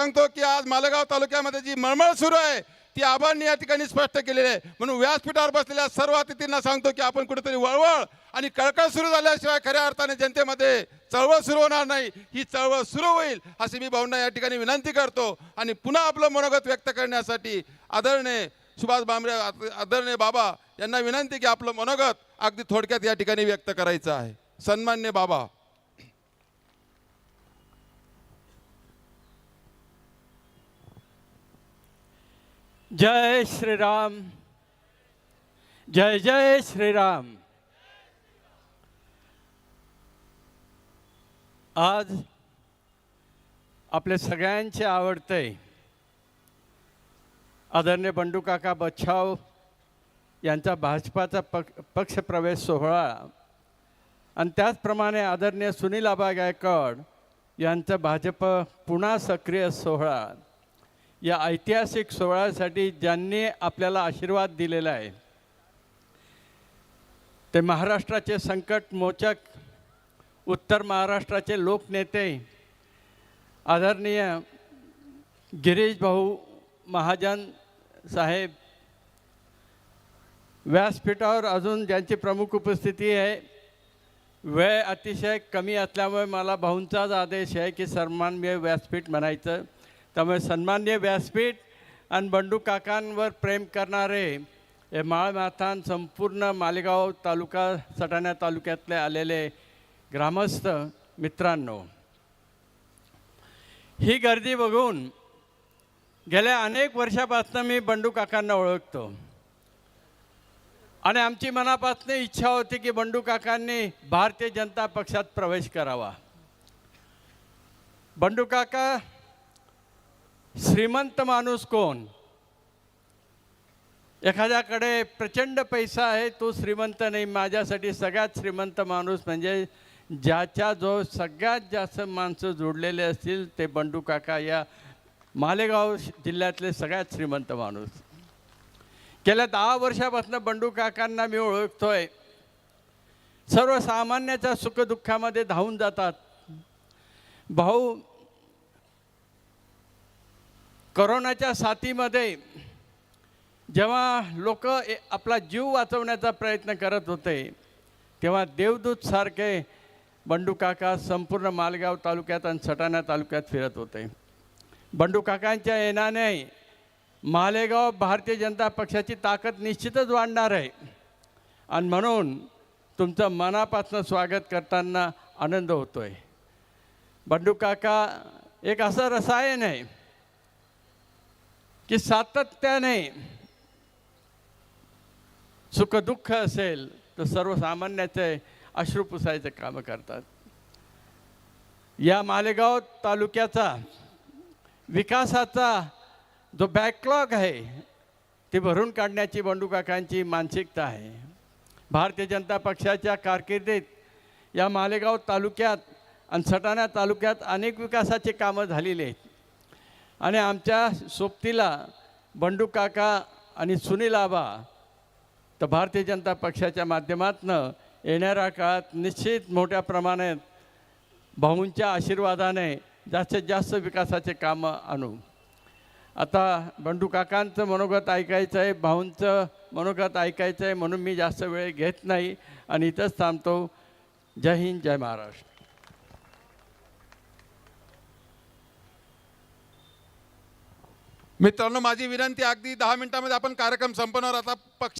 सांगतो की आज मालेगाव तालुक्यामध्ये जी मळमळ सुरू आहे ती आबांनी या ठिकाणी स्पष्ट केलेली आहे. म्हणून व्यासपीठावर बसलेल्या सर्व अतिथींना सांगतो की आपण कुठेतरी वळवळ आणि कळकळ सुरू झाल्याशिवाय खऱ्या अर्थाने जनतेमध्ये चळवळ सुरू होणार नाही. ही चळवळ सुरू होईल अशी मी भाऊंना या ठिकाणी विनंती करतो. आणि पुन्हा आपलं मनोगत व्यक्त करण्यासाठी आदरणीय सुभाष भामरे आदरणे आदरणीय बाबा यांना विनंती की आपलं मनोगत अगदी थोडक्यात या ठिकाणी व्यक्त करायचं आहे. सन्मान्य बाबा. जय श्रीराम जय जय श्रीराम आज आपले सगळ्यांचे आवडते आदरणीय बंडू काका बच्छाव यांचा भाजपाचा पक पक्षप्रवेश सोहळा आणि त्याचप्रमाणे आदरणीय सुनील आबा गायकवाड यांचा भाजप पुन्हा सक्रिय सोहळा. या ऐतिहासिक सोहळ्यासाठी ज्यांनी आपल्याला आशीर्वाद दिलेला आहे ते महाराष्ट्राचे संकट मोचक उत्तर महाराष्ट्राचे लोकनेते आदरणीय गिरीश भाऊ महाजन साहेब व्यासपीठावर अजून ज्यांची प्रमुख उपस्थिती आहे वेळ अतिशय कमी असल्यामुळे मला भाऊंचाच आदेश आहे की सन्माननीय व्यासपीठ म्हणायचं. त्यामुळे सन्मान्य व्यासपीठ आणि बंडू काकांवर प्रेम करणारे हे माळमाथान संपूर्ण मालेगाव तालुका सटाणा तालुक्यातले आलेले ग्रामस्थ मित्रांनो ही गर्दी बघून गेल्या अनेक वर्षापासून मी बंडू काकांना ओळखतो. आणि आमची मनापासून इच्छा होती की बंडू काकांनी भारतीय जनता पक्षात प्रवेश करावा. बंडू काका श्रीमंत माणूस कोण? एखाद्याकडे प्रचंड पैसा आहे तो श्रीमंत नाही. माझ्यासाठी सगळ्यात श्रीमंत माणूस म्हणजे ज्याच्या जो सगळ्यात जास्त माणसं जोडलेले असतील ते बंडू काका या मालेगाव जिल्ह्यातले सगळ्यात श्रीमंत माणूस. गेल्या दहा वर्षापासून बंडू काकांना मी ओळखतोय. सर्वसामान्याच्या सुखदुःखामध्ये धावून जातात. भाऊ करोनाच्या साथीमध्ये जेव्हा लोक आपला जीव वाचवण्याचा प्रयत्न करत होते तेव्हा देवदूत सारखे बंडू काका संपूर्ण मालगाव तालुक्यात आणि सटाणा तालुक्यात फिरत होते. बंडू काकांच्या येण्याने मालेगाव भारतीय जनता पक्षाची ताकद निश्चितच वाढणार आहे. आणि म्हणून तुमचं मनापासून स्वागत करताना आनंद होतो आहे बंडू काका एक असं रसायन आहे की सातत्याने सुखदुःख असेल तर सर्वसामान्याचे अश्रू पुसायचं कामं करतात. या मालेगाव तालुक्याचा विकासाचा जो बॅकलॉग आहे ते भरून काढण्याची बंडूकाकांची मानसिकता आहे. भारतीय जनता पक्षाच्या कारकिर्दीत या मालेगाव तालुक्यात आणि सटाणा तालुक्यात अनेक विकासाची कामं झालेली आहेत. आणि आमच्या सोबतीला बंडू काका आणि सुनील आबा तर भारतीय जनता पक्षाच्या माध्यमातून येणाऱ्या काळात निश्चित मोठ्या प्रमाणात भाऊंच्या आशीर्वादाने जास्तीत जास्त विकासाचे कामं आणू. आता बंडू काकांचं मनोगत ऐकायचं आहे भाऊंचं मनोगत ऐकायचं आहे म्हणून मी जास्त वेळ घेत नाही आणि इथंच थांबतो. जय हिंद जय महाराष्ट्र. मित्रांनो माझी विनंती अगदी दहा मिनिटांमध्ये आपण कार्यक्रम संपवणार आता पक्ष